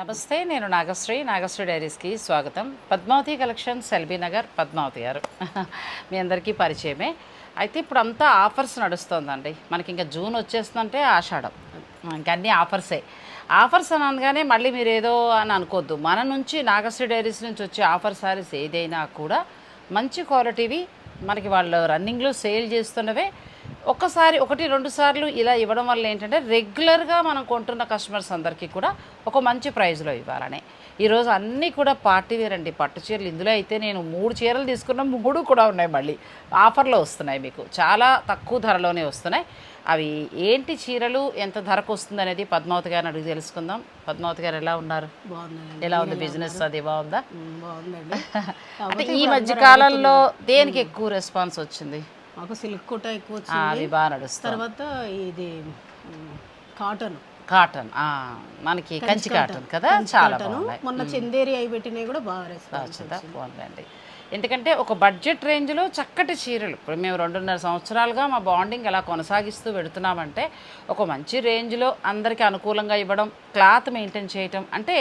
నమస్తే నేను నాగశ్రీ. నాగశ్రీ డైరీస్కి స్వాగతం. Padmavathi collections LB Nagar Padmavathi garu. మీ అందరికీ పరిచయమే. అయితే ఇప్పుడు అంతా ఆఫర్స్ నడుస్తుందండి. మనకి ఇంకా జూన్ వచ్చేస్తుందంటే ఆషాఢం. ఇంకా అన్నీ ఆఫర్సే. ఆఫర్స్ అని అనగానే మళ్ళీ మీరు ఏదో అని అనుకోవద్దు మన నుంచి నాగశ్రీ డైరీస్ నుంచి వచ్చే ఆఫర్ సారీస్ ఏదైనా కూడా మంచి క్వాలిటీవి మనకి వాళ్ళు రన్నింగ్లో సేల్ చేస్తున్నవే. ఒక్కసారి ఒకటి రెండు సార్లు ఇలా ఇవ్వడం వల్ల ఏంటంటే రెగ్యులర్గా మనం కొంటున్న కస్టమర్స్ అందరికీ కూడా ఒక మంచి ప్రైస్లో ఇవ్వాలని. ఈరోజు అన్నీ కూడా పార్టీ వేర్ అండి. పట్టు చీరలు ఇందులో అయితే నేను మూడు చీరలు తీసుకున్న మూడు కూడా ఉన్నాయి మళ్ళీ. ఆఫర్లో వస్తున్నాయి మీకు. చాలా తక్కువ ధరలోనే వస్తున్నాయి. అవి ఏంటి చీరలు? ఎంత ధరకు వస్తుంది అనేది పద్మావతి గారిని అడిగి తెలుసుకుందాం. పద్మావతి గారు ఎలా ఉన్నారు? ఎలా ఉంది బిజినెస్? అది బాగుందా? అంటే ఈ మధ్య కాలంలో దేనికి ఎక్కువ రెస్పాన్స్ వచ్చింది? మాకు సిల్క్ కుట్ట ఎక్కువ అవి బాగా నడుస్తాయి తర్వాత ఇది కాటన్. కాటన్ ఆ, మనకి కంచి కాటన్ కదా చాలా మొన్న చందేరి అవి పెట్టినవి కూడా బాగా రెస్పాన్స్ వచ్చిందా. ఎందుకంటే ఒక బడ్జెట్ రేంజ్లో చక్కటి చీరలు. ఇప్పుడు మేము రెండున్నర సంవత్సరాలుగా మా బాండింగ్ ఎలా కొనసాగిస్తూ పెడుతున్నామంటే ఒక మంచి రేంజ్లో అందరికీ అనుకూలంగా ఇవ్వడం క్లాత్ మెయింటైన్ చేయటం. అంటే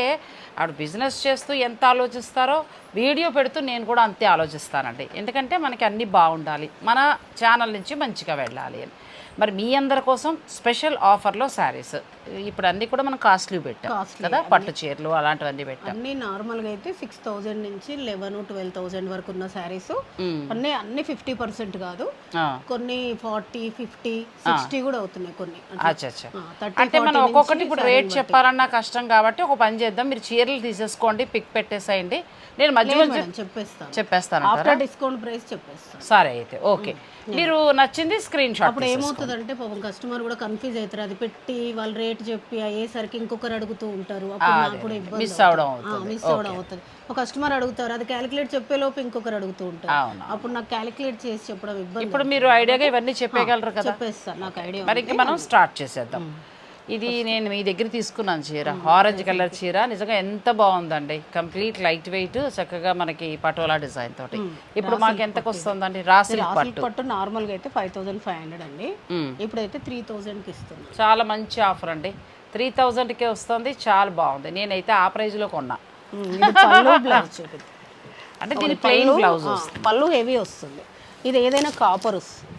ఆవిడ బిజినెస్ చేస్తూ ఎంత ఆలోచిస్తారో వీడియో పెడుతూ నేను కూడా అంతే ఆలోచిస్తానండి. ఎందుకంటే మనకి అన్నీ బాగుండాలి. మన ఛానల్ నుంచి మంచిగా వెళ్ళాలి అని. మరి మీ అందరి కోసం స్పెషల్ ఆఫర్లో శారీస్. ఇప్పుడు అన్నీ కూడా మనం కాస్ట్లీ పెట్టాం. కదా? పట్టు చీరలు అలాంటివన్నీ పెట్టాం. అన్ని నార్మల్గా అయితే సిక్స్ థౌజండ్ నుంచి లెవెన్ ట్వెల్వ్ థౌజండ్ వరకు ఉన్న శారీస్. అన్ని అన్ని ఫిఫ్టీ పర్సెంట్ కాదు. కొన్ని ఫార్టీ ఫిఫ్టీ సిక్స్టీ కూడా అవుతున్నాయి కొన్ని. అంటే మనం ఒక్కొక్కటి ఇప్పుడు రేట్ చెప్పాలన్నా కష్టం కాబట్టి ఒక పని చేద్దాం. మీరు చీరలు తీసేసుకోండి పిక్ పెట్టేసేయండి. నేను మధ్య చెప్పేస్తాను. చెప్పేస్తాను ఆఫ్టర్ డిస్కౌంట్ ప్రైస్ చెప్పేస్తాను. సరే అయితే ఓకే. మీరు నచ్చింది స్క్రీన్ షాట్ అప్పుడు ఏమవుతుందంటే పాపం కస్టమర్ కూడా కన్ఫ్యూజ్ అవుతారు. అది పెట్టి వాళ్ళు రేట్ చెప్పి అయ్యేసరికి ఇంకొకరు అడుగుతూ ఉంటారు. అప్పుడు ఇబ్బంది మిస్ అవడం అవుతుంది. మిస్ అవడం అవుతుంది. ఒక కస్టమర్ అడుగుతారు. అది క్యాలిక్యులేట్ చెప్పే లోపు ఇంకొకరు అడుగుతూ ఉంటారు. అప్పుడు నాకు క్యాలిక్యులేట్ చేసి చెప్పడం ఇబ్బంది ఇప్పుడు మీరు ఐడియాగా ఇవన్నీ చెప్పేయగలరు కదా? చెప్పేస్తాను నాకు ఐడియా మరి మనం స్టార్ట్ చేసేద్దాం. ఇది నేను మీ దగ్గర తీసుకున్నాను చీర. ఆరెంజ్ కలర్ చీర. నిజంగా ఎంత బాగుందండి. కంప్లీట్ లైట్ వెయిట్ చక్కగా మనకి పటోలా డిజైన్ తోటి. ఇప్పుడు మాకు ఎంతకు వస్తుందండి? రాసిల్ పట్టు. పట్టు నార్మల్గా అయితే ఫైవ్ థౌసండ్ ఫైవ్ హండ్రెడ్ అండి. ఇప్పుడైతే త్రీ థౌజండ్కి ఇస్తున్నాను చాలా మంచి ఆఫర్ అండి. త్రీ థౌజండ్కే వస్తుంది. చాలా బాగుంది. నేనైతే ఆ ప్రైజ్లో కొన్నా. అంటే దీని ప్లెయిన్ బ్లౌజ్ పళ్ళు హెవీ వస్తుంది. ఇది ఏదైనా కాపర్ వస్తుంది.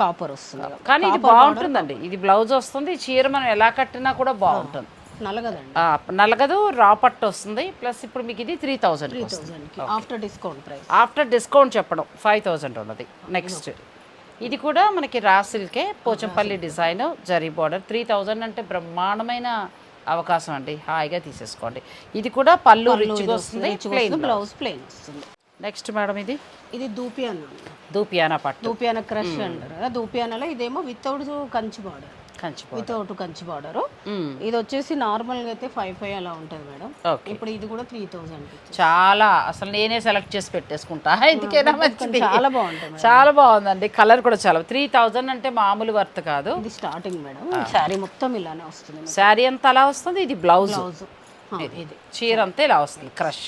కాపర్ వస్తుంది. కానీ ఇది బాగుంటుందండి. ఇది బ్లౌజ్ వస్తుంది చీర మనం ఎలా కట్టినా కూడా బాగుంటుంది. నలగదండి. నలగదు రా పట్టు వస్తుంది. ప్లస్ ఇప్పుడు మీకు ఇది three thousand after discount price after discount చెప్పడం ఫైవ్ థౌజండ్ ఉన్నది. నెక్స్ట్ ఇది కూడా మనకి రాసిల్కే Pochampally design zari border three thousand అంటే బ్రహ్మాండమైన అవకాశం అండి. హాయిగా తీసేసుకోండి. ఇది కూడా పళ్ళు రిచ్గా వస్తుంది ప్లెయిన్ బ్లౌజ్ ప్లెయిన్ వస్తుంది. నెక్స్ట్ మేడం ఇది? ఇది దూపియాన? దూపియానా పట్టు. దూపియాన క్రష్ అంటారు కదా దూపియానలో ఇదేమో without Kanchi border Kanchi without Kanchi border. ఇది వచ్చేసి నార్మల్గా అయితే ఫైవ్ ఫైవ్ అలా ఉంటుంది మేడం. ఇప్పుడు ఇది కూడా త్రీ థౌజండ్ చాలా అసలు నేనే సెలెక్ట్ చేసి పెట్టేసుకుంటా. ఎందుకైనా మంచిది? చాలా బాగుంటుంది చాలా బాగుంది కలర్ కూడా చాలా. త్రీ థౌజండ్ అంటే మామూలు వర్త్ కాదు. ఇది స్టార్టింగ్ మేడం. శారీ మొత్తం ఇలానే వస్తుంది. శారీ అంతా అలా వస్తుంది? ఇది బ్లౌజ్ బ్లౌజ్ ఇది చీర అంతా ఇలా వస్తుంది. క్రష్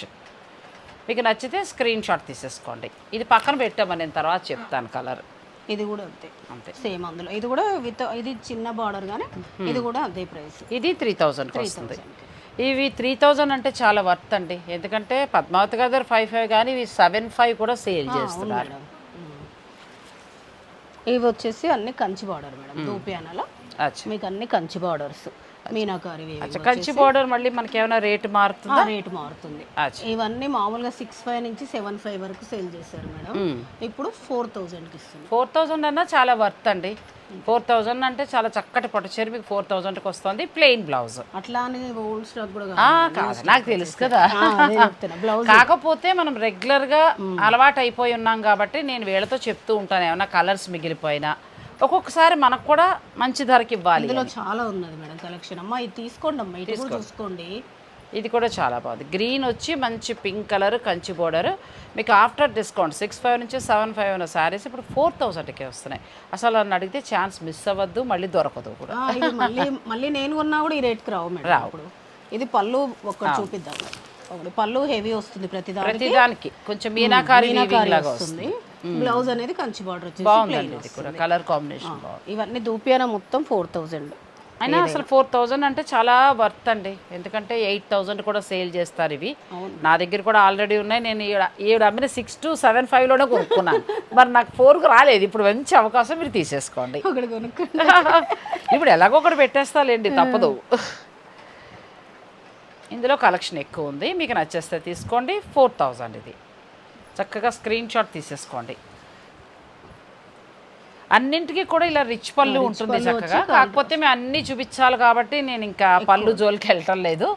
మీకు నచ్చితే స్క్రీన్ షాట్ తీసేసుకోండి. ఇది పక్కన పెట్టామని నేను తర్వాత చెప్తాను కలర్ ఇది కూడా అంతే. అంతే. సేమ్ అందులో. ఇది కూడా విత్ ఇది చిన్న బార్డర్ కానీ ఇది కూడా అదే ప్రైస్ ఇది త్రీ థౌజండ్కి వస్తుంది. ఇవి త్రీ థౌజండ్ అంటే చాలా వర్త్ అండి. ఎందుకంటే పద్మావతి గారు ఫైవ్ ఫైవ్ కానీ ఇవి సెవెన్ ఫైవ్ కూడా సేల్ చేస్తున్నారు. ఇవి వచ్చేసి అన్ని కంచి బార్డర్ మేడం. దూపియానలో మీకు అన్ని కంచి బార్డర్స్ మీనాకారి కంచి బోర్డర్ మళ్ళీ మనకి ఏమైనా రేట్ మారుతుందా రేట్ మారుతుంది. ఇవన్నీ మామూలుగా సిక్స్ ఫైవ్ నుంచి సెవెన్ ఫైవ్ వరకు సేల్ చేశారు మేడం. ఇప్పుడు ఫోర్ థౌజండ్కి ఇస్తుంది ఫోర్ థౌజండ్ అన్నా చాలా వర్త్ అండి. ఫోర్ థౌజండ్ అంటే చాలా చక్కటి పట్టు చీర మీకు ఫోర్ థౌజండ్కి వస్తుంది ప్లెయిన్ బ్లౌజ్ అట్లా అని ఓల్డ్ స్టాక్ కూడా కాదు. నాకు తెలుసు కదా. కాకపోతే మనం రెగ్యులర్గా అలవాటు అయిపోయి ఉన్నాం కాబట్టి నేను వీళ్ళతో చెప్తూ ఉంటాను ఏమన్నా కలర్స్ మిగిలిపోయినా. ఒక్కొక్కసారి మనకు కూడా మంచి ధరకి ఇవ్వాలి ఇందులో చాలా ఉన్నది మేడం కలెక్షన్. అమ్మా ఇది తీసుకోండి అమ్మా ఇది కూడా చూసుకోండి. ఇది కూడా చాలా బాగుంది. గ్రీన్ వచ్చి మంచి పింక్ కలర్ కంచి బోర్డర్. మీకు ఆఫ్టర్ డిస్కౌంట్ సిక్స్ ఫైవ్ నుంచి సెవెన్ ఫైవ్ ఉన్న శారీస్ ఇప్పుడు ఫోర్ థౌజండ్కే వస్తున్నాయి. అసలు నన్ను అడిగితే ఛాన్స్ మిస్ అవ్వద్దు మళ్ళీ దొరకదు కూడా. మళ్ళీ మళ్ళీ నేను కొన్నా కూడా ఈ రేట్కి రావు మేడం ఇప్పుడు. ఇది పళ్ళు ఒక్కటి చూపిద్దాం. పళ్ళు హెవీ వస్తుంది ప్రతి దానికి ప్రతిదానికి కొంచెం మీనాకారి లాగా వస్తుంది. బ్లౌజ్ అనేది కంచి బార్డర్ కలర్ కాంబినేషన్ ఇవన్నీ దూపియాన మొత్తం ఫోర్ థౌజండ్. అయినా అసలు ఫోర్ థౌజండ్ అంటే చాలా వర్త్ అండి. ఎందుకంటే ఎయిట్ థౌజండ్ కూడా సేల్ చేస్తారు ఇవి. నా దగ్గర కూడా ఆల్రెడీ ఉన్నాయి. నేను ఈడ ఈవిడ అమ్మిన సిక్స్ టు సెవెన్ ఫైవ్లోనే కొనుక్కున్నాను. మరి నాకు ఫోర్కి రాలేదు. ఇప్పుడు మంచి అవకాశం మీరు తీసేసుకోండి. ఇప్పుడు ఎలాగో ఒకటి పెట్టేస్తాలేండి తప్పదు. ఇందులో కలెక్షన్ ఎక్కువ ఉంది. మీకు నచ్చేస్తే తీసుకోండి. ఫోర్ థౌజండ్ ఇది. చక్కగా స్క్రీన్ షాట్ తీసేసుకోండి. అన్నింటికి కూడా ఇలా రిచ్ పళ్ళు ఉంటుంది చక్కగా. కాకపోతే మేము అన్నీ చూపించాలి కాబట్టి నేను ఇంకా పళ్ళు జోలికి వెళ్ళటం లేదు.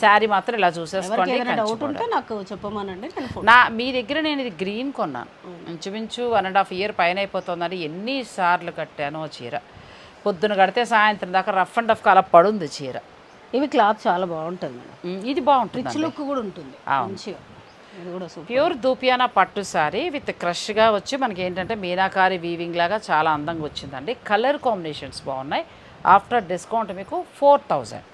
శారీ మాత్రం ఇలా చూసేసుకోండి ఏదైనా డౌట్ ఉంటే నాకు చెప్పమనండి నా మీ దగ్గర నేను ఇది గ్రీన్ కొన్నాను. ఇంచుమించు వన్ అండ్ హాఫ్ ఇయర్ పైన అయిపోతుందని ఎన్నిసార్లు కట్టాను ఆ చీర. పొద్దున కడితే సాయంత్రం దాకా రఫ్ అండ్ రఫ్ అలా పడుంది చీర. ఇవి క్లాత్ చాలా బాగుంటుంది ఇది బాగుంటుంది రిచ్ లుక్ కూడా ఉంటుంది మంచిగా. ఇది కూడా సూపర్. ప్యూర్ దూపియానా పట్టు సారీ విత్ క్రష్గా వచ్చి మనకి ఏంటంటే మీనాకారి వీవింగ్ లాగా చాలా అందంగా వచ్చిందండి. కలర్ కాంబినేషన్స్ బాగున్నాయి. ఆఫ్టర్ డిస్కౌంట్ మీకు four thousand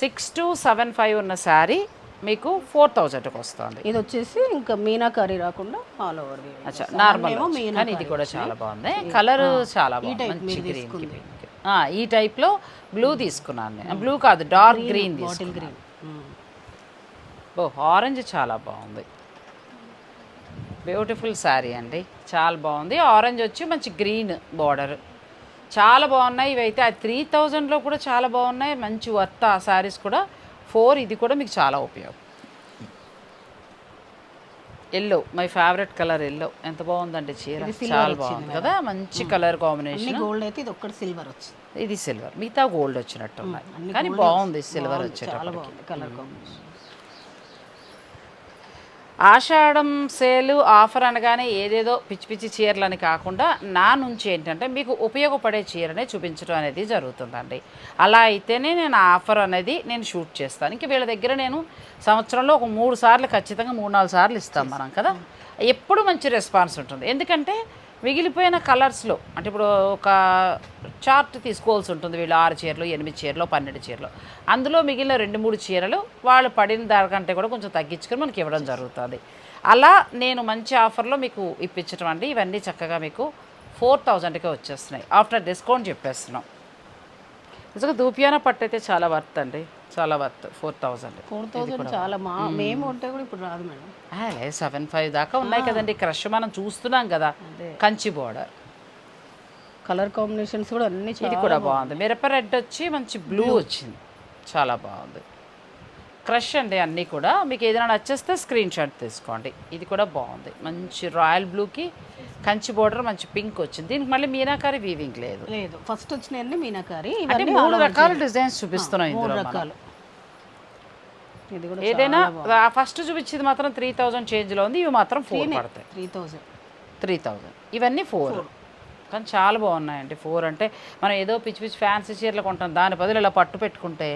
six to seven five ఉన్న శారీ మీకు ఫోర్ థౌజండ్కి వస్తుంది. ఇది వచ్చేసి ఇంకా మీనాకారి రాకుండా ఆల్ ఓవర్ అచ్చా నార్మల్ కానీ ఇది కూడా చాలా బాగుంది. కలర్ చాలా బాగుంది. గ్రీన్ ఈ టైప్లో బ్లూ తీసుకున్నాను నేను. బ్లూ కాదు డార్క్ గ్రీన్ గ్రీన్ ఓ ఆరెంజ్ చాలా బాగుంది. బ్యూటిఫుల్ శారీ అండి. చాలా బాగుంది. ఆరెంజ్ వచ్చి మంచి గ్రీన్ బార్డర్ చాలా బాగున్నాయి ఇవైతే. ఆ త్రీ థౌజండ్లో కూడా చాలా బాగున్నాయి. మంచి వర్త్ ఆ శారీస్ కూడా. ఫోర్ ఇది కూడా మీకు చాలా ఉపయోగం. Yellow my favourite colour yellow ఎంత బాగుందండి చీర. చాలా బాగుంది కదా. మంచి కలర్ కాంబినేషన్ గోల్డ్ అయితే ఇది ఒక్కటి సిల్వర్ వచ్చింది ఇది సిల్వర్ మిగతా గోల్డ్ వచ్చినట్టు ఉన్నాయి కానీ బాగుంది. సిల్వర్ వచ్చేటప్పటికి. బాగుంది. కలర్ కాంబినేషన్ ఆషాఢం సేలు ఆఫర్ అనగానే ఏదేదో పిచ్చి పిచ్చి చీరలని కాకుండా నా నుంచి ఏంటంటే మీకు ఉపయోగపడే చీరనే చూపించడం అనేది జరుగుతుందండి. అలా అయితేనే నేను ఆఫర్ అనేది నేను షూట్ చేస్తాను. ఇంక వీళ్ళ దగ్గర నేను సంవత్సరంలో ఒక మూడు సార్లు ఖచ్చితంగా మూడు నాలుగు సార్లు ఇస్తాం మనం కదా. ఎప్పుడు మంచి రెస్పాన్స్ ఉంటుంది. ఎందుకంటే మిగిలిపోయిన కలర్స్లో అంటే ఇప్పుడు ఒక చార్ట్ తీసుకోవాల్సి ఉంటుంది వీళ్ళు ఆరు చీరలు ఎనిమిది చీరలు పన్నెండు చీరలు. అందులో మిగిలిన రెండు మూడు చీరలు వాళ్ళు పడిన దానికంటే కూడా కొంచెం తగ్గించుకొని మనకి ఇవ్వడం జరుగుతుంది. అలా నేను మంచి ఆఫర్లో మీకు ఇప్పించడం అండి. ఇవన్నీ చక్కగా మీకు ఫోర్ థౌజండ్కే వచ్చేస్తున్నాయి. ఆఫ్టర్ డిస్కౌంట్ చెప్పేస్తున్నాం. నిజంగా దూపియానా పట్టు అయితే చాలా వర్త్ అండి. చాలా worth four thousand. Four thousand చాలా మా మేము. ఉంటే కూడా ఇప్పుడు రాదు మేడం. లేదు సెవెన్ ఫైవ్ దాకా ఉన్నాయి కదండి. క్రష్ మనం చూస్తున్నాం కదా. కంచి బోర్డర్. కలర్ కాంబినేషన్స్ కూడా అన్ని ఇది కూడా బాగుంది. మిరప రెడ్ వచ్చి మంచి బ్లూ వచ్చింది. చాలా బాగుంది. క్రష్ అండి అన్నీ కూడా. మీకు ఏదైనా నచ్చేస్తే స్క్రీన్ షాట్ తీసుకోండి. ఇది కూడా బాగుంది. మంచి రాయల్ బ్లూకి కంచి బోర్డర్ మంచి పింక్ వచ్చింది. దీనికి మళ్ళీ మీనాకారి వీవింగ్ లేదు. లేదు. ఫస్ట్ వచ్చినాయన్ని మీనాకారి. అంటే ఇవన్నీ మూడు రకాల డిజైన్స్ చూపిస్తున్నాం మూడు ఇందులో. రకాలు. ఏదైనా ఫస్ట్ చూపించింది మాత్రం త్రీ థౌజండ్ చేంజ్లో ఉంది. ఇవి మాత్రం ఫోర్ పడతాయి. త్రీ థౌసండ్ త్రీ థౌజండ్ ఇవన్నీ ఫోర్ కానీ చాలా బాగున్నాయండి ఫోర్ అంటే మనం ఏదో పిచ్చి పిచ్చి ఫ్యాన్సీ చీరలు కొంటాం. దాని బదులు ఇలా పట్టు పెట్టుకుంటే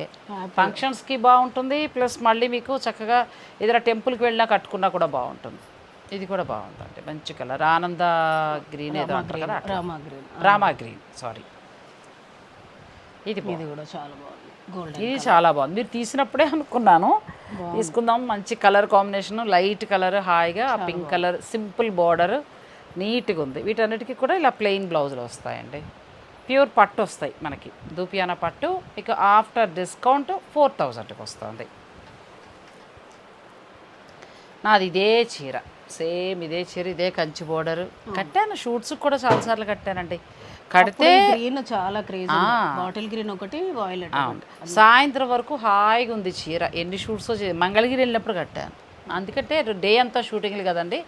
ఫంక్షన్స్కి బాగుంటుంది. ప్లస్ మళ్ళీ మీకు చక్కగా ఏదైనా టెంపుల్కి వెళ్ళినా కట్టుకున్నా కూడా బాగుంటుంది. ఇది కూడా బాగుందండి. మంచి కలర్ ఆనంద గ్రీన్ ఏదో అంటారు కదా అట్లా. Rama green Rama green saree ఇది. ఇది కూడా చాలా బాగుంది. గోల్డ్ ఇది చాలా బాగుంది. మీరు తీసినప్పుడే అనుకున్నాను. తీసుకుందాం. మంచి కలర్ కాంబినేషన్ లైట్ కలర్ హాయిగా పింక్ కలర్ సింపుల్ బార్డర్ నీట్గా ఉంది. వీటన్నిటికీ కూడా ఇలా ప్లెయిన్ బ్లౌజులు వస్తాయండి. ప్యూర్ పట్టు వస్తాయి మనకి. దూపియానా పట్టు. ఇక ఆఫ్టర్ డిస్కౌంట్ ఫోర్ థౌజండ్కి వస్తుంది. నాది ఇదే చీర. సేమ్ ఇదే చీర ఇదే కంచి బోర్డర్ కట్టాను. షూట్స్ కూడా చాలాసార్లు కట్టానండి. కడితే గ్రీన్ చాలా క్రేజ్ బాటిల్ గ్రీన్ ఒకటి వాయిలెట్ సాయంత్రం వరకు హాయిగా ఉంది చీర. ఎన్ని షూట్స్ మంగళగిరి వెళ్ళినప్పుడు కట్టాను. అందుకంటే డే అంతా షూటింగ్లు కదండి.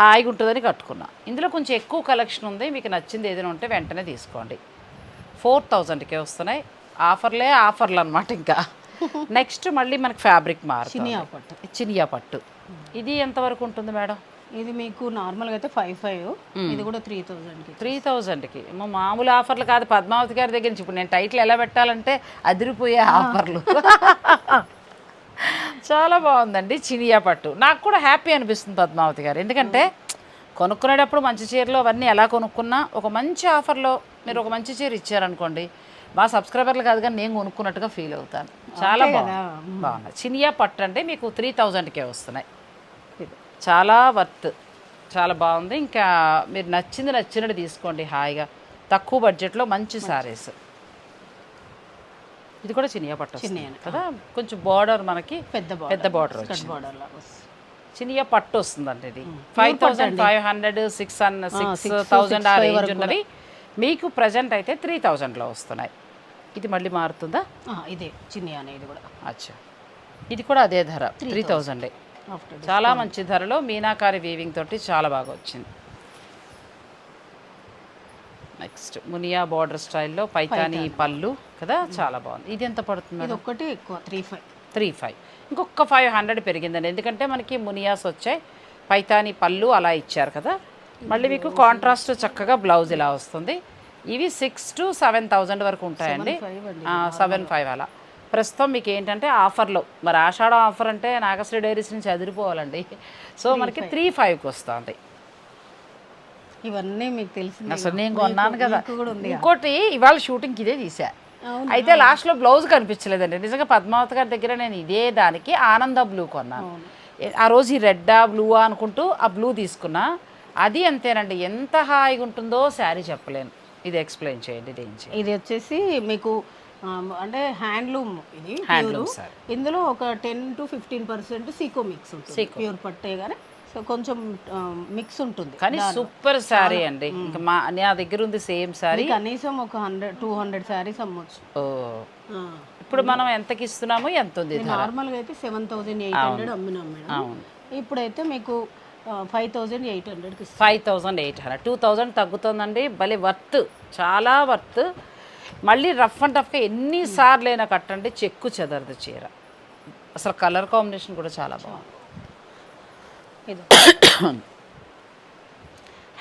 హాయిగా ఉంటుందని కట్టుకున్నా. ఇందులో కొంచెం ఎక్కువ కలెక్షన్ ఉంది. మీకు నచ్చింది ఏదైనా ఉంటే వెంటనే తీసుకోండి. ఫోర్ థౌజండ్కే వస్తున్నాయి. ఆఫర్లే ఆఫర్లు అనమాట ఇంకా. నెక్స్ట్ మళ్ళీ మనకి ఫ్యాబ్రిక్ మారుతుంది. చినియా పట్టు. చినియా పట్టు. ఇది ఎంతవరకు ఉంటుంది మేడం? ఇది మీకు నార్మల్గా అయితే ఫైవ్ ఫైవ్ ఇది కూడా త్రీ థౌజండ్కి త్రీ థౌజండ్కి మామూలు ఆఫర్లు కాదు. పద్మావతి గారి దగ్గర నుంచి ఇప్పుడు నేను టైటిల్ ఎలా పెట్టాలంటే అదిరిపోయే ఆఫర్లు చాలా బాగుందండి. చినియా పట్టు. నాకు కూడా హ్యాపీ అనిపిస్తుంది పద్మావతి గారు. ఎందుకంటే కొనుక్కునేటప్పుడు మంచి చీరలు అవన్నీ ఎలా కొనుక్కున్నా ఒక మంచి ఆఫర్లో మీరు ఒక మంచి చీర ఇచ్చారనుకోండి మా సబ్స్క్రైబర్లు కాదు కానీ నేను కొనుక్కున్నట్టుగా ఫీల్ అవుతాను. చాలా బాగుంది. బాగున్నాయి చినియా పట్టు అంటే మీకు త్రీ థౌజండ్కే వస్తున్నాయి. చాలా వర్త్ చాలా బాగుంది. ఇంకా మీరు నచ్చింది నచ్చినట్టు తీసుకోండి హాయిగా. తక్కువ బడ్జెట్లో మంచి సారీస్. ఇది కూడా చినియా పట్టు. కదా? కొంచెం బార్డర్ మనకి పెద్ద పెద్ద బార్డర్. చినియా పట్టు వస్తుందండి ఇది. Five thousand five hundred six hundred six thousand ఆ రేంజ్ ఉన్నవి. మీకు ప్రజెంట్ అయితే త్రీ థౌజండ్లో వస్తున్నాయి. ఇది మళ్ళీ మారుతుందా? ఇదే చిన్ని అనేది కూడా. అచ్చా. ఇది కూడా అదే ధర. త్రీ థౌజండే చాలా మంచి ధరలో మీనాకారి వీవింగ్ తోటి చాలా బాగా వచ్చింది. నెక్స్ట్ మునియా బార్డర్ స్టైల్లో పైతాని పళ్ళు కదా చాలా బాగుంది. ఇది ఎంత పడుతుంది ఇది ఒక్కటి ఎక్కువ త్రీ ఫైవ్ త్రీ ఫైవ్ ఇంకొక ఫైవ్ హండ్రెడ్ పెరిగిందండి. ఎందుకంటే మనకి మునియాస్ వచ్చాయి. పైతాని పళ్ళు అలా ఇచ్చారు కదా. మళ్ళీ మీకు కాంట్రాస్ట్ చక్కగా బ్లౌజ్ ఇలా వస్తుంది. ఇవి సిక్స్ టు సెవెన్ థౌజండ్ వరకు ఉంటాయండి. సెవెన్ ఫైవ్ అలా. ప్రస్తుతం మీకు ఏంటంటే ఆఫర్లో. మరి ఆషాఢం ఆఫర్ అంటే నాగశ్రీ డైరీస్ నుంచి అదిరిపోవాలండి. సో మనకి త్రీ ఫైవ్కి వస్తుంది. ఇవన్నీ మీకు తెలిసింది. అసలు నేను కొన్నాను కదా. ఇంకోటి ఇవాళ షూటింగ్కి ఇదే తీసా? అయితే లాస్ట్లో బ్లౌజ్ కనిపించలేదండి. నిజంగా పద్మావతి గారి దగ్గర నేను ఇదే దానికి ఆనంద బ్లూ కొన్నాను. ఆ రోజు ఈ రెడ్డా బ్లూవా అనుకుంటూ ఆ బ్లూ తీసుకున్నా. అది అంతేనండి. ఎంత హాయిగా ఉంటుందో శారీ చెప్పలేను. ఇది ఎక్స్ప్లెయిన్ చేయండి. ఇది వచ్చేసి మీకు అంటే హ్యాండ్లూమ్ ఇది. ఇందులో ఒక టెన్ టు ఫిఫ్టీన్ పర్సెంట్ సీకో మిక్స్ ఉంటుంది. ప్యూర్ పట్టే కానీ సో కొంచెం మిక్స్ ఉంటుంది కానీ సూపర్ శారీ అండి. ఇంకా మా నా దగ్గర ఉంది సేమ్ శారీ ఇది కనీసం ఒక హండ్రెడ్ టూ హండ్రెడ్ శారీస్ అమ్మొచ్చు. ఇప్పుడు మనం ఎంతకి ఇస్తున్నాము ఎంత ఉంది నార్మల్గా అయితే సెవెన్ థౌజండ్ ఎయిట్ హండ్రెడ్ అమ్మినాం మేడం. ఇప్పుడైతే మీకు ఫైవ్ థౌజండ్ ఎయిట్ హండ్రెడ్కి five thousand eight hundred. Two thousand తగ్గుతుందండి. భలే వర్త్. చాలా వర్త్. మళ్ళీ రఫ్ అండ్ టఫ్గా ఎన్నిసార్లు అయినా కట్టండి చెక్కు చెదరదు చీర. అసలు కలర్ కాంబినేషన్ కూడా చాలా బాగుంది. ఇది.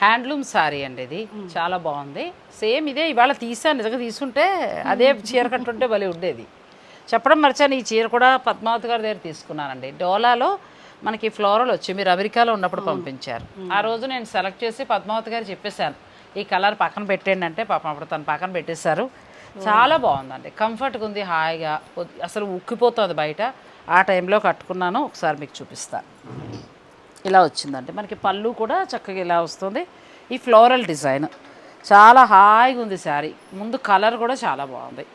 హ్యాండ్లూమ్ శారీ అండి ఇది. చాలా బాగుంది. సేమ్ ఇదే ఇవాళ తీసాను నిజంగా తీసుంటే అదే చీర కట్టుంటే భలే ఉండేది. చెప్పడం మర్చాను ఈ చీర కూడా పద్మావతి గారి దగ్గర తీసుకున్నానండి. డోలాలో మనకి ఫ్లోరల్ వచ్చి మీరు అమెరికాలో ఉన్నప్పుడు పంపించారు. ఆ రోజు నేను సెలెక్ట్ చేసి పద్మావతి గారు చెప్పేశాను ఈ కలర్ పక్కన పెట్టండి అంటే పాపం అప్పుడు తను పక్కన పెట్టేశారు. చాలా బాగుందండి. కంఫర్ట్గా ఉంది హాయిగా అసలు ఉక్కిపోతుంది బయట. ఆ టైంలో కట్టుకున్నాను ఒకసారి మీకు చూపిస్తాను ఇలా వచ్చిందండి. మనకి పళ్ళు కూడా చక్కగా ఇలా వస్తుంది. ఈ ఫ్లోరల్ డిజైన్. చాలా హాయిగా ఉంది శారీ. ముందు కలర్ కూడా చాలా బాగుంది.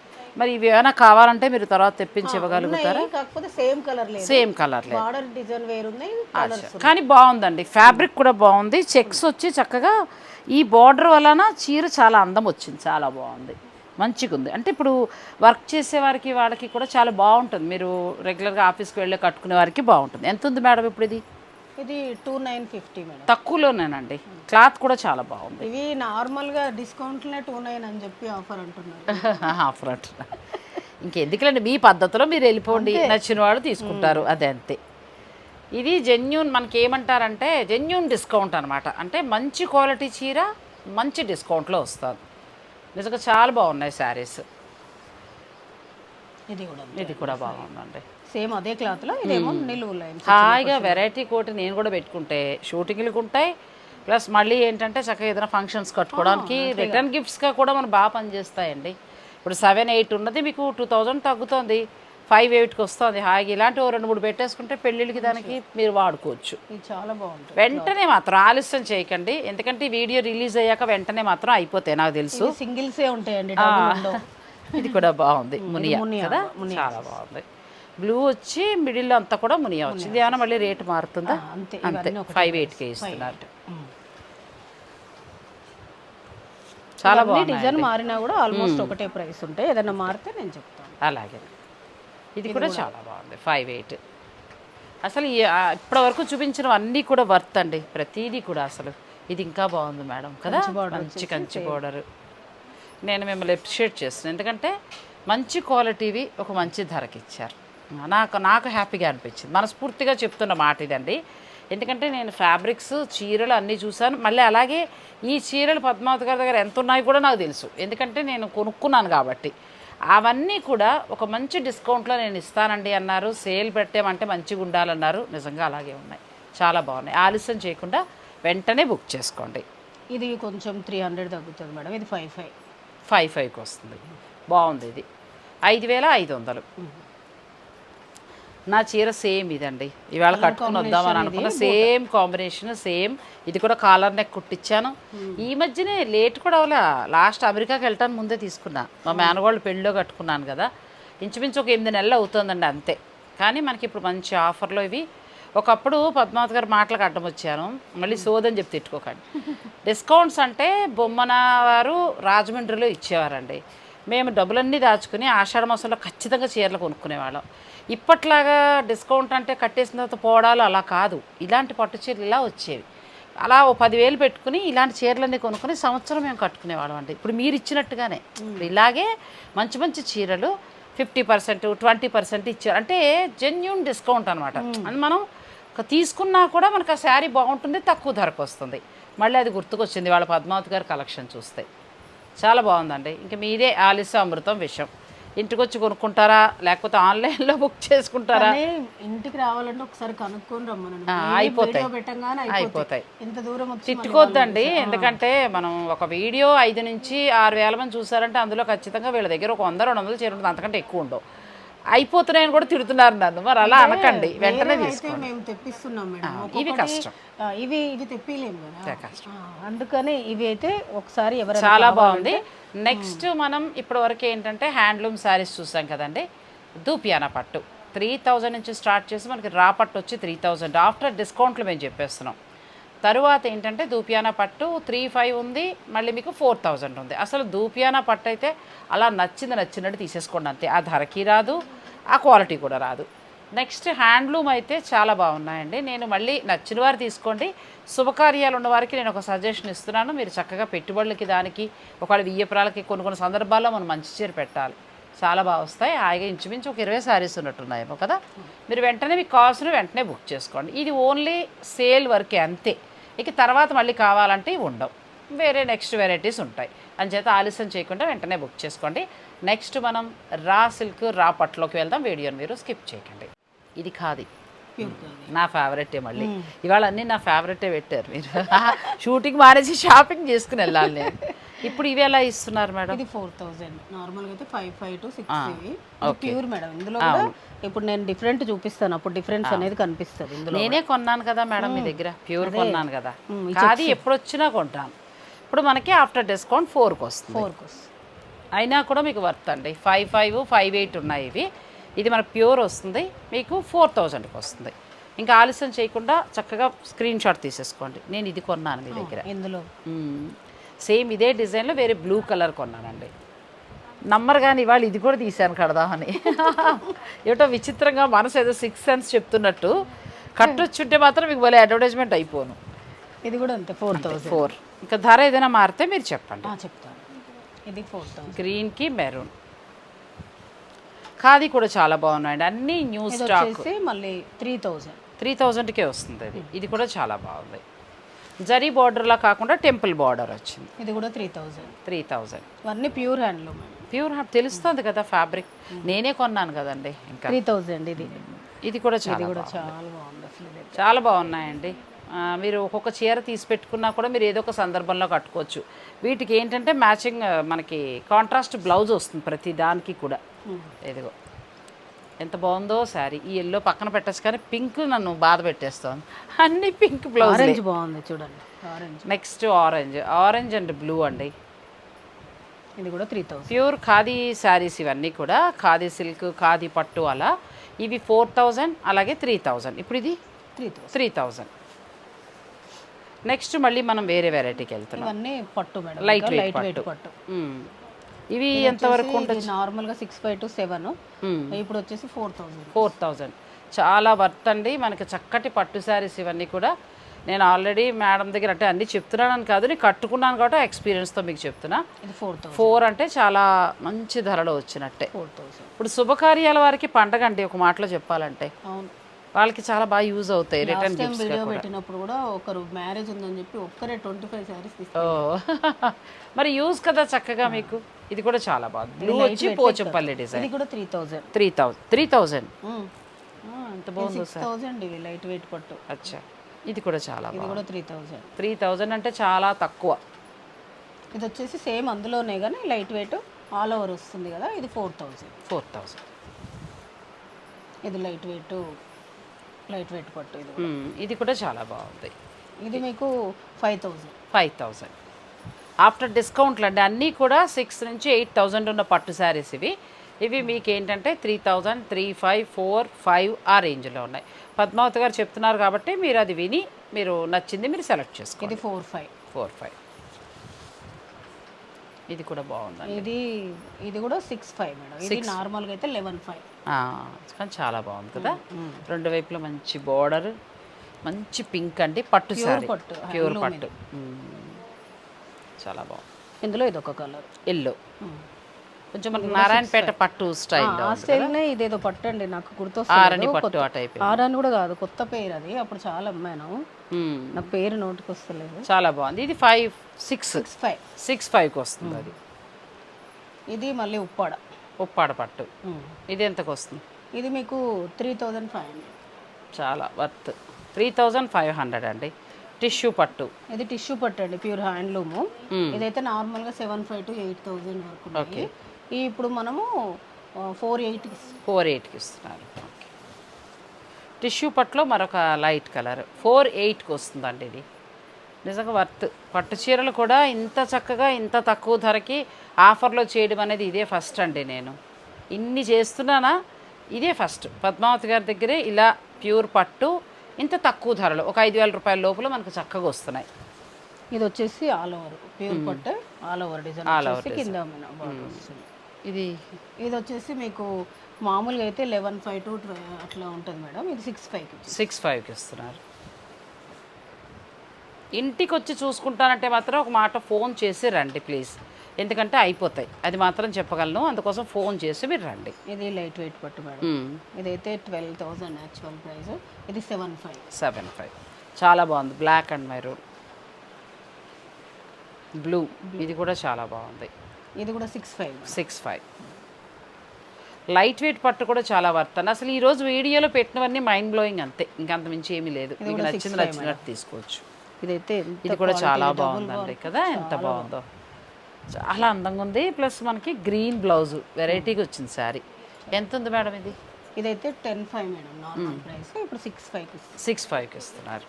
మరి ఇవి ఏమైనా కావాలంటే మీరు తర్వాత తెప్పించి ఇవ్వగలుగుతారా? కాకపోతే సేమ్ కలర్ సేమ్ కలర్ లేదు. బార్డర్ డిజైన్ కానీ బాగుందండి. ఫ్యాబ్రిక్ కూడా బాగుంది. చెక్స్ వచ్చి చక్కగా ఈ బార్డర్ వలన చీర చాలా అందం వచ్చింది. చాలా బాగుంది. మంచిగా ఉంది. అంటే ఇప్పుడు వర్క్ చేసే వారికి వాళ్ళకి కూడా చాలా బాగుంటుంది. మీరు రెగ్యులర్గా ఆఫీస్కి వెళ్ళి కట్టుకునే వారికి బాగుంటుంది. ఎంత ఉంది మేడం ఇప్పుడు ఇది? ఇది టూ నైన్ ఫిఫ్టీ మేడం. తక్కువలోనేనండి. క్లాత్ కూడా చాలా బాగుంది. ఇవి నార్మల్గా డిస్కౌంట్లే టూ నైన్ అని చెప్పి ఆఫర్ అంటున్నారు. ఆఫర్ అంటున్నా ఇంకెందుకులేండి మీ పద్ధతిలో మీరు వెళ్ళిపోండి. నచ్చిన వాళ్ళు తీసుకుంటారు. అదే అంతే. ఇది జెన్యున్ మనకి ఏమంటారంటే జెన్యున్ డిస్కౌంట్ అనమాట అంటే మంచి క్వాలిటీ చీర మంచి డిస్కౌంట్లో వస్తుంది. నిజంగా చాలా బాగున్నాయి శారీస్. ఇది కూడా ఇది కూడా బాగుందండి. సేమ్ అదే క్లాత్లో ఇదేమో నిలువు లైన్ హాయిగా వెరైటీ కోటి నేను కూడా పెట్టుకుంటే షూటింగ్లకు ఉంటాయి. ప్లస్ మళ్ళీ ఏంటంటే చక్కగా ఏదైనా ఫంక్షన్స్ కట్టుకోవడానికి రిటర్న్ గిఫ్ట్స్గా కూడా మనం బాగా పనిచేస్తాయండి. ఇప్పుడు సెవెన్ ఎయిట్ ఉన్నది మీకు టూ థౌజండ్ తగ్గుతుంది. ఫైవ్ ఎయిట్కి వస్తుంది. హాయిగా ఇలాంటి ఓ రెండు మూడు పెట్టేసుకుంటే పెళ్ళిళ్ళకి దానికి మీరు వాడుకోవచ్చు. ఇది చాలా బాగుంటుంది. వెంటనే మాత్రం ఆలస్యం చేయకండి. ఎందుకంటే ఈ వీడియో రిలీజ్ అయ్యాక వెంటనే మాత్రం అయిపోతాయి నాకు తెలుసు. సింగిల్సే ఉంటాయండి ఉండవు ఇది కూడా బాగుంది. మునియా మునియా, కదా? చాలా బాగుంది. బ్లూ వచ్చి మిడిల్ అంతా కూడా మునియా వచ్చింది ఏమైనా మళ్ళీ రేటు మారుతుందా? ఆ, అంతే, అంతే. ఇవన్నీ ఒకటే ఫైవ్ ఎయిట్కి ఇస్తున్నారు. ఉమ్. చాలా ఇవన్నీ బాగుంది డిజైన్ మారినా కూడా ఆల్మోస్ట్ ఒకటే ప్రైస్ ఉంటాయి ఏదైనా మారితే నేను చెప్తాను. అలాగే. ఇది కూడా చాలా బాగుంది. ఫైవ్ ఎయిట్ అసలు ఈ- ఆ, ఇప్పటివరకు చూపించిన అన్నీ కూడా వర్త్ అండి. ప్రతిదీ కూడా అసలు. ఇది ఇంకా బాగుంది మేడం కదా? మంచి కంచి బోర్డర్ నేను మిమ్మల్ని అప్రిషియేట్ చేస్తున్నాను. ఎందుకంటే మంచి క్వాలిటీవి ఒక మంచి ధరకి ఇచ్చారు. నాకు నాకు హ్యాపీగా అనిపించింది. మనస్ఫూర్తిగా చెప్తున్న మాట ఇదండి. ఎందుకంటే నేను ఫ్యాబ్రిక్స్ చీరలు అన్నీ చూశాను. మళ్ళీ అలాగే ఈ చీరలు పద్మావతి గారి దగ్గర ఎంత ఉన్నాయో కూడా నాకు తెలుసు. ఎందుకంటే నేను కొనుక్కున్నాను కాబట్టి. అవన్నీ కూడా ఒక మంచి డిస్కౌంట్లో నేను ఇస్తానండి అన్నారు. సేల్ పెట్టామంటే మంచిగా ఉండాలన్నారు నిజంగా అలాగే ఉన్నాయి. చాలా బాగున్నాయి. ఆలస్యం చేయకుండా వెంటనే బుక్ చేసుకోండి. ఇది కొంచెం త్రీ హండ్రెడ్ తగ్గుతుంది మేడం. ఇది ఫైవ్ ఫైవ్. ఫైవ్ ఫైవ్కి వస్తుంది. బాగుంది ఇది. ఐదు వేల ఐదు వందలు. నా చీర సేమ్ ఇదండి. ఇవాళ కట్టుకుని వద్దామని అనుకున్న సేమ్ కాంబినేషన్ సేమ్. ఇది కూడా కాలర్ నెక్ కుట్టించాను ఈ మధ్యనే లేట్ కూడా అవలా లాస్ట్ అమెరికాకి వెళ్ళటానికి ముందే తీసుకున్నా. మా మేనగోళ్ళు పెళ్ళిలో కట్టుకున్నాను కదా. ఇంచుమించు ఒక ఎనిమిది నెలలు అవుతుందండి అంతే. కానీ మనకి ఇప్పుడు మంచి ఆఫర్లో ఇవి. ఒకప్పుడు పద్మావతి గారు మాటలకు అడ్డం వచ్చాను. మళ్ళీ సోదని చెప్పి తిట్టుకోకండి. డిస్కౌంట్స్ అంటే బొమ్మన వారు రాజమండ్రిలో ఇచ్చేవారండి. మేము డబ్బులన్నీ దాచుకుని ఆషాఢ మాసంలో ఖచ్చితంగా చీరలు కొనుక్కునేవాళ్ళం ఇప్పట్లాగా డిస్కౌంట్ అంటే కట్టేసిన తర్వాత పోవడాలు అలా కాదు. ఇలాంటి పట్టు చీరలు ఇలా వచ్చేవి. అలా ఓ పదివేలు పెట్టుకుని ఇలాంటి చీరలన్నీ కొనుక్కొని సంవత్సరం మేము కట్టుకునేవాళ్ళం అండి. ఇప్పుడు మీరు ఇచ్చినట్టుగానే. ఇప్పుడు ఇలాగే మంచి మంచి చీరలు ఫిఫ్టీ పర్సెంట్ ట్వంటీ పర్సెంట్ ఇచ్చారు. అంటే జెన్యున్ డిస్కౌంట్ అనమాట అని మనం తీసుకున్నా కూడా మనకు ఆ శారీ బాగుంటుంది తక్కువ ధరకు వస్తుంది. మళ్ళీ అది గుర్తుకొచ్చింది వాళ్ళ పద్మావతి గారి కలెక్షన్ చూస్తే. చాలా బాగుందండి. ఇంకా మీదే ఆలస్య అమృతం విషయం ఇంటికి వచ్చి కొనుక్కుంటారా? లేకపోతే ఆన్లైన్లో బుక్ చేసుకుంటారా? ఇంటికి రావాలంటే ఒకసారి కనుక్కొని రమ్మనండి. అయిపోతాయి. అయిపోతాయి. ఇంత దూరం తిట్టుకోవద్దండి ఎందుకంటే మనం ఒక వీడియో ఐదు నుంచి ఆరు వేల మంది చూసారంటే అందులో ఖచ్చితంగా వీళ్ళ దగ్గర ఒక వంద రెండు వందలు చేరుంటుంది అంతకంటే ఎక్కువ ఉండవు. అయిపోతున్నాయని కూడా తిడుతున్నారు నన్ను. మరి అలా అనకండి వెంటనే తీసుకోండి. మేము తెప్పిస్తున్నాం మేడం. ఇవి ఒక్కొక్కటి, కష్టం. ఆ, ఇవి ఇవి తెప్పిలేము కదా. కష్టం. ఆ, అందుకని ఇవి అయితే ఒకసారి ఎవరైనా చాలా బాగుంది. నెక్స్ట్ మనం ఇప్పటివరకు ఏంటంటే హ్యాండ్లూమ్ శారీస్ చూసాం కదండి. దూపియానా పట్టు. త్రీ థౌజండ్ నుంచి స్టార్ట్ చేసి మనకి రా పట్టు వచ్చి త్రీ థౌజండ్ ఆఫ్టర్ డిస్కౌంట్లు మేము చెప్పేస్తున్నాం. తరువాత ఏంటంటే దూపియానా పట్టు త్రీ ఫైవ్ ఉంది మళ్ళీ మీకు ఫోర్ థౌజండ్ ఉంది. అసలు దూపియానా పట్టు అయితే అలా నచ్చింది నచ్చినట్టు తీసేసుకోండి అంతే. ఆ ధరకి రాదు ఆ క్వాలిటీ కూడా రాదు. నెక్స్ట్ హ్యాండ్లూమ్ అయితే చాలా బాగున్నాయండి. నేను మళ్ళీ నచ్చిన వారు తీసుకోండి. శుభకార్యాలు ఉన్న వారికి నేను ఒక సజెషన్ ఇస్తున్నాను. మీరు చక్కగా పెట్టుబడులకి దానికి ఒకవేళ వియ్యపురాలకి కొన్ని కొన్ని సందర్భాల్లో మనం మంచి చీర పెట్టాలి. చాలా బాగా వస్తాయి. హాయిగా ఇంచుమించు ఒక ఇరవై శారీస్ ఉన్నట్టున్నాయేమో కదా? మీరు వెంటనే మీకు కావాల్సిన వెంటనే బుక్ చేసుకోండి. ఇది ఓన్లీ సేల్ వరకే అంతే. ఇక తర్వాత మళ్ళీ కావాలంటే ఇవి ఉండవు. వేరే నెక్స్ట్ వెరైటీస్ ఉంటాయి. అంచేత ఆలస్యం చేయకుండా వెంటనే బుక్ చేసుకోండి. నెక్స్ట్ మనం రా సిల్క్ రా పట్టులోకి వెళ్దాం. వీడియోని మీరు స్కిప్ చేయకండి. ఇది ఖాదీ కాదు. నా ఫేవరెటే మళ్ళీ. ఇవాళ అన్నీ నా ఫేవరెటే పెట్టారు మీరు. షూటింగ్ మానేసి షాపింగ్ చేసుకుని వెళ్ళాలి నేను. ఇప్పుడు ఇవి ఎలా ఇస్తున్నారు మేడం? ఇది ఫోర్ థౌజండ్ నార్మల్గా అయితే ఫైవ్ ఫైవ్ టు సిక్స్ ఇవి ప్యూర్ మేడం. ఇందులో కూడా ఇప్పుడు నేను డిఫరెంట్ చూపిస్తాను. అప్పుడు డిఫరెన్స్ అనేది కనిపిస్తుంది ఇందులో నేనే కొన్నాను కదా మేడం మీ దగ్గర. ప్యూర్ కొన్నాను కదా. కాదు ఎప్పుడు వచ్చినా కొంటాను ఇప్పుడు మనకి ఆఫ్టర్ డిస్కౌంట్ ఫోర్కి వస్తుంది. ఫోర్ కోస్ అయినా కూడా మీకు వర్త్ అండి. ఫైవ్ ఫైవ్ ఫైవ్ ఎయిట్ ఉన్నాయి ఇవి. ఇది మనకు ప్యూర్ వస్తుంది. మీకు ఫోర్ థౌజండ్కి వస్తుంది. ఇంకా ఆలస్యం చేయకుండా చక్కగా స్క్రీన్ షాట్ తీసేసుకోండి. నేను ఇది కొన్నాను మీ దగ్గర. ఇందులో. సేమ్ ఇదే డిజైన్లో వేరే బ్లూ కలర్ కొన్నానండి. నమ్మరు కానీ ఇవాళ ఇది కూడా తీశాను కడదామని. ఏటో విచిత్రంగా మనసు ఏదో సిక్స్ సెన్స్ చెప్తున్నట్టు. కట్టొచ్చుంటే మాత్రం మీకు భలే అడ్వర్టైజ్మెంట్ అయిపోను. ఇది కూడా అంతే ఫోర్ థౌజండ్ ఫోర్ ఇంకా ధర ఏదైనా మారితే మీరు చెప్పండి. చెప్తాను. ఇది ఫోర్ థౌజండ్ గ్రీన్కి మెరూన్ ఖాదీ కూడా చాలా బాగున్నాయండి. అన్నీ న్యూ స్టాక్ మళ్ళీ త్రీ థౌజండ్ త్రీ థౌజండ్కే వస్తుంది ఇది ఇది కూడా చాలా బాగుంది. జరీ బార్డర్లా కాకుండా టెంపుల్ బార్డర్ వచ్చింది. ఇది కూడా త్రీ థౌజండ్ త్రీ థౌజండ్ ఇవన్నీ ప్యూర్ హ్యాండ్లూమ్ ప్యూర్ హార్ట్ తెలుస్తుంది కదా ఫ్యాబ్రిక్ నేనే కొన్నాను కదండి ఇంకా. త్రీ థౌజండ్ ఇది. ఇది కూడా చాలా కూడా. చాలా బాగుంది చాలా బాగున్నాయండి. మీరు ఒక్కొక్క చీర తీసి పెట్టుకున్నా కూడా మీరు ఏదో ఒక సందర్భంలో కట్టుకోవచ్చు. వీటికి ఏంటంటే మ్యాచింగ్ మనకి కాంట్రాస్ట్ బ్లౌజ్ వస్తుంది ప్రతి దానికి కూడా. ఇదిగో. ఎంత బాగుందో శారీ. ఈ ఎల్లో పక్కన పెట్టచ్చు కానీ పింక్ నన్ను బాధ పెట్టేస్తోంది. అన్ని పింక్ బ్లౌజ్ ఆరెంజ్ బాగుంది చూడండి. Orange next orange orange and blue అండి. ఇది కూడా three thousand pure khadi saris ఇవన్నీ కూడా ఖాదీ సిల్క్ ఖాదీ పట్టు అలా. ఇవి ఫోర్ థౌజండ్ అలాగే త్రీ థౌజండ్ ఇప్పుడు ఇది త్రీ త్రీ థౌజండ్ నెక్స్ట్ మళ్ళీ మనం వేరే వెరైటీకి వెళ్తున్నాం. ఇవన్నీ పట్టు మేడం. Weight లైట్ వెయిట్ పట్టు. ఇవి ఎంతవరకు ఉంటుంది? నార్మల్గా సిక్స్ ఫైవ్ టు సెవెన్ ఇప్పుడు వచ్చేసి ఫోర్ థౌజండ్ ఫోర్ థౌజండ్ చాలా వర్త్ అండి. మనకి చక్కటి పట్టు శారీస్ ఇవన్నీ కూడా. నేను ఆల్రెడీ మేడం దగ్గర అంటే అన్నీ చెప్తున్నానని కాదు నేను కట్టుకున్నాను కాబట్టి ఎక్స్పీరియన్స్తో మీకు చెప్తున్నా. ఇది ఫోర్ ఫోర్ అంటే చాలా మంచి ధరలో వచ్చినట్టే. ఫోర్ థౌసండ్ ఇప్పుడు శుభకార్యాల వారికి పండగ అండి ఒక మాటలో చెప్పాలంటే. అవును. వాళ్ళకి చాలా బాగా యూజ్ అవుతాయి రిటర్న్ గిఫ్ట్స్ వీడియో పెట్టినప్పుడు కూడా ఒకరు మ్యారేజ్ ఉందని చెప్పి ఒక్కరే ట్వంటీ ఫైవ్ శారీస్ ఓ. మరి యూజ్ కదా చక్కగా మీకు. ఇది కూడా చాలా బాగుంది. బ్లూ వచ్చి పోచంపల్లి డిజైన్ ఇది కూడా three thousand three thousand three thousand ఎంత బాగుందో థౌజండ్ ఇవి లైట్ వెయిట్ పట్టు. అచ్చా. ఇది కూడా చాలా ఇది కూడా త్రీ థౌజండ్ త్రీ థౌజండ్ అంటే చాలా తక్కువ. ఇది వచ్చేసి సేమ్ అందులోనే కానీ లైట్ వెయిట్ ఆల్ ఓవర్ వస్తుంది కదా ఇది ఫోర్ థౌజండ్ ఫోర్ థౌజండ్ ఇది లైట్ వెయిట్ లైట్ వెయిట్ పట్టు ఇది కూడా. ఇది కూడా చాలా బాగుంది. ఇది మీకు five thousand five thousand after డిస్కౌంట్లు అండి అన్నీ కూడా సిక్స్ నుంచి ఎయిట్ థౌజండ్ ఉన్న పట్టు శారీస్ ఇవి. ఇవి మీకు ఏంటంటే three thousand three five four five ఆ రేంజ్లో ఉన్నాయి. పద్మావతి గారు చెప్తున్నారు కాబట్టి మీరు అది విని మీరు నచ్చింది మీరు సెలెక్ట్ చేసుకోండి. ఇది ఫోర్ ఫైవ్ ఫోర్ ఫైవ్ ఇది కూడా బాగుందండి. ఇది ఇది కూడా సిక్స్ ఫైవ్ మేడం ఇది నార్మల్గా అయితే లెవెన్ ఫైవ్ కానీ చాలా బాగుంది కదా. రెండు వైపులా మంచి బోర్డర్ మంచి పింక్ అండి పట్టు సారీ. పట్టు, ప్యూర్ పట్టు. చాలా బాగుంది. ఇందులో ఇది ఒక కలర్. ఎల్లో. కొంచెం మనకి నారాయణపేట పట్టు స్టైల్లో ఆ స్టైల్నే ఇదేదో పట్టండి నాకు ఆరని గుర్తొస్తుంది పట్టు ఆ టైప్ ఆరాన్ని కూడా కాదు కొత్త పేరు అది అప్పుడు చాలా అమ్మాను. మ్మ్. నా పేరు నోటికి వస్తలేదు చాలా బాగుంది. ఇది five six six five six ఫైవ్కి వస్తుంది అది. ఇది మళ్ళీ ఉప్పాడ. ఉప్పాడ పట్టు. ఇది ఎంతకు వస్తుంది ఇది మీకు త్రీ థౌజండ్ ఫైవ్ హండ్రెడ్. చాలా worth. Three thousand five hundred అండి. టిష్యూ పట్టు. ఇది టిష్యూ పట్టండి ప్యూర్ హ్యాండ్లూమ్. ఇదైతే నార్మల్గా seven five to eight thousand వరకు ఈ ఇప్పుడు మనము ఫోర్ ఎయిట్కి ఫోర్ ఎయిట్కి ఇస్తున్నారు. ఓకే. టిష్యూ పట్టులో మరొక లైట్ కలర్. ఫోర్ ఎయిట్కి వస్తుందండి ఇది. నిజంగా వర్త్. పట్టు చీరలు కూడా ఇంత చక్కగా ఇంత తక్కువ ధరకి ఆఫర్లో చేయడం అనేది ఇదే ఫస్ట్ అండి నేను. ఇన్ని చేస్తున్నానా? ఇదే ఫస్ట్. పద్మావతి గారి దగ్గరే ఇలా ప్యూర్ పట్టు ఇంత తక్కువ ధరలో. ఒక ఐదు వేల రూపాయల లోపల మనకు చక్కగా వస్తున్నాయి. ఇది వచ్చేసి ఆల్ ఓవర్. ప్యూర్ పట్టు ఆల్ ఓవర్ డిజైన్ over వచ్చేసి కింద. ఇది ఇది వచ్చేసి మీకు మామూలుగా అయితే లెవెన్ ఫైవ్ టు అట్లా ఉంటుంది మేడం. ఇది సిక్స్ ఫైవ్కి సిక్స్ ఫైవ్కి ఇస్తున్నారు ఇంటికి వచ్చి చూసుకుంటానంటే మాత్రం ఒక మాట ఫోన్ చేసి రండి ప్లీజ్. ఎందుకంటే అయిపోతాయి. అది మాత్రం చెప్పగలను. అందుకోసం ఫోన్ చేసి మీరు రండి. ఇది లైట్ వెయిట్ పట్టు మేడం. ఇదైతే ట్వెల్వ్ థౌసండ్ యాక్చువల్ ప్రైస్. ఇది సెవెన్ ఫైవ్. Seven five. చాలా బాగుంది. Black and maroon. బ్లూ. ఇది కూడా చాలా బాగుంది. ఇది కూడా six five. Six five. Light weight పట్టు కూడా చాలా వర్త్ అండి అసలు ఈరోజు వీడియోలో పెట్టినవన్నీ మైండ్ బ్లోయింగ్ అంతే. ఇంకంత మించి ఏమీ లేదు. మీకు నచ్చింది నచ్చినట్టు తీసుకోవచ్చు. ఇదైతే ఇది కూడా చాలా బాగుందండి కదా ఎంత బాగుందో. చాలా అందంగా ఉంది ప్లస్ మనకి గ్రీన్ బ్లౌజ్ వెరైటీగా వచ్చింది శారీ. ఎంత ఉంది మేడం ఇది? ఇదైతే ten five madam normal price ఇప్పుడు సిక్స్ ఫైవ్కి సిక్స్ ఫైవ్కి ఇస్తున్నారు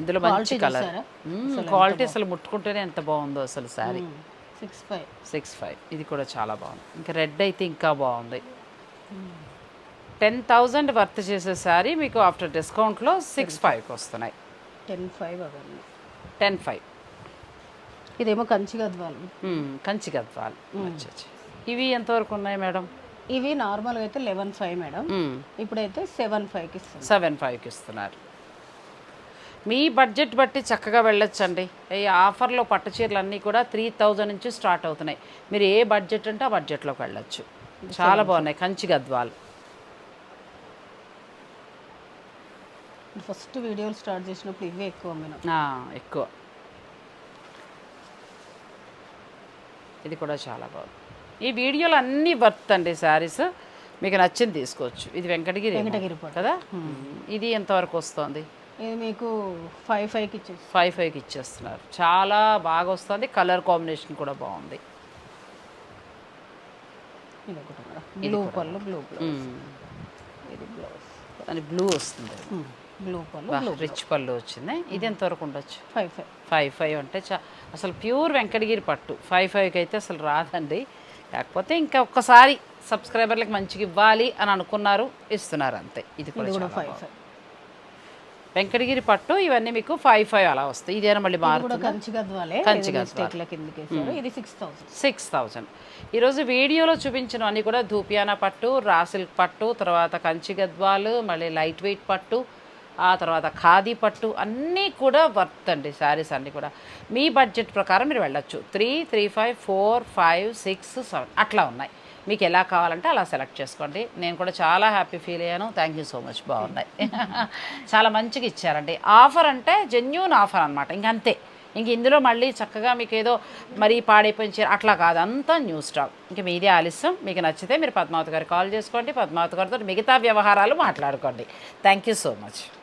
ఇందులో మంచి కలర్ చూసారా? క్వాలిటీ అసలు ముట్టుకుంటేనే ఎంత బాగుందో అసలు sari. Six five six five ఇది కూడా చాలా బాగుంది. ఇంకా రెడ్ అయితే ఇంకా బాగుంది. టెన్ థౌజండ్ వర్త్ చేసే శారీ మీకు ఆఫ్టర్ డిస్కౌంట్లో సిక్స్ ఫైవ్కి వస్తున్నాయి. టెన్ ఫైవ్ అవన్నీ. Ten five. ఇదేమో కంచి గద్వాలు. కంచి గద్వాలు. ఇవి ఎంతవరకు ఉన్నాయి మేడం? ఇవి నార్మల్గా అయితే లెవెన్ ఫైవ్ మేడం. ఇప్పుడైతే సెవెన్ ఫైవ్కి సెవెన్ ఫైవ్కి ఇస్తున్నారు. మీ బడ్జెట్ బట్టి చక్కగా వెళ్ళొచ్చండి. ఈ ఆఫర్లో పట్టు చీరలు అన్నీ కూడా త్రీ థౌజండ్ నుంచి స్టార్ట్ అవుతున్నాయి. మీరు ఏ బడ్జెట్ అంటే ఆ బడ్జెట్లోకి వెళ్ళొచ్చు. చాలా బాగున్నాయి. కంచి గద్వాలు. ఫస్ట్ వీడియోలు స్టార్ట్ చేసినప్పుడు ఇవే ఎక్కువ అమ్మినాం. ఎక్కువ. ఇది కూడా చాలా బాగుంది. ఈ వీడియోలు అన్నీ వర్త్ అండి శారీస్. మీకు నచ్చింది తీసుకోవచ్చు. ఇది వెంకటగిరి వెంకటగిరి. కదా? ఇది ఎంతవరకు వస్తుంది? ఇది మీకు ఫైవ్ ఫైవ్కి ఇచ్చేసి ఫైవ్ ఫైవ్కి ఇచ్చేస్తున్నారు. చాలా బాగా వస్తుంది. కలర్ కాంబినేషన్ కూడా బాగుంది. Blue blue blouse. ఇది బ్లౌజ్. అని బ్లూ వస్తుంది. బ్లూ పళ్ళు రిచ్ పళ్ళు వచ్చింది. ఇది ఎంతవరకు ఉండొచ్చు? Five five. ఫైవ్ ఫైవ్ అంటే చా అసలు ప్యూర్ వెంకటగిరి పట్టు. ఫైవ్ ఫైవ్కి అయితే అసలు రాదండి. కాకపోతే ఇంకా ఒక్కసారి సబ్స్క్రైబర్లకు మంచిగా ఇవ్వాలి అని అనుకున్నారు ఇస్తున్నారు అంతే. ఇది కూడా ఫైవ్. ఫైవ్. వెంకటగిరి పట్టు ఇవన్నీ మీకు ఫైవ్ ఫైవ్ అలా వస్తాయి. ఇదేనా మళ్ళీ ఇది సిక్స్ థౌజండ్ ఈరోజు వీడియోలో చూపించినవన్నీ కూడా ధూపియానా పట్టు రా సిల్క్ పట్టు తర్వాత కంచి గద్వాలు మళ్ళీ లైట్ వెయిట్ పట్టు ఆ తర్వాత ఖాదీ పట్టు అన్నీ కూడా వర్త్ అండి శారీస్ అన్నీ కూడా. మీ బడ్జెట్ ప్రకారం మీరు వెళ్ళొచ్చు. Three three five four five six seven అట్లా ఉన్నాయి. మీకు ఎలా కావాలంటే అలా సెలెక్ట్ చేసుకోండి. నేను కూడా చాలా హ్యాపీ ఫీల్ అయ్యాను. Thank you so much. బాగున్నాయి. చాలా మంచిగా ఇచ్చారండి. ఆఫర్ అంటే జెన్యున్ ఆఫర్ అనమాట ఇంకంతే ఇంక ఇందులో మళ్ళీ చక్కగా మీకు ఏదో మరీ పాడైపోయిన చీర అట్లా కాదు. అంతా న్యూ స్టాక్. ఇంక మీదే ఆలస్యం. మీకు నచ్చితే మీరు పద్మావతి గారికి కాల్ చేసుకోండి. పద్మావతి గారితో మిగతా వ్యవహారాలు మాట్లాడుకోండి. Thank you so much.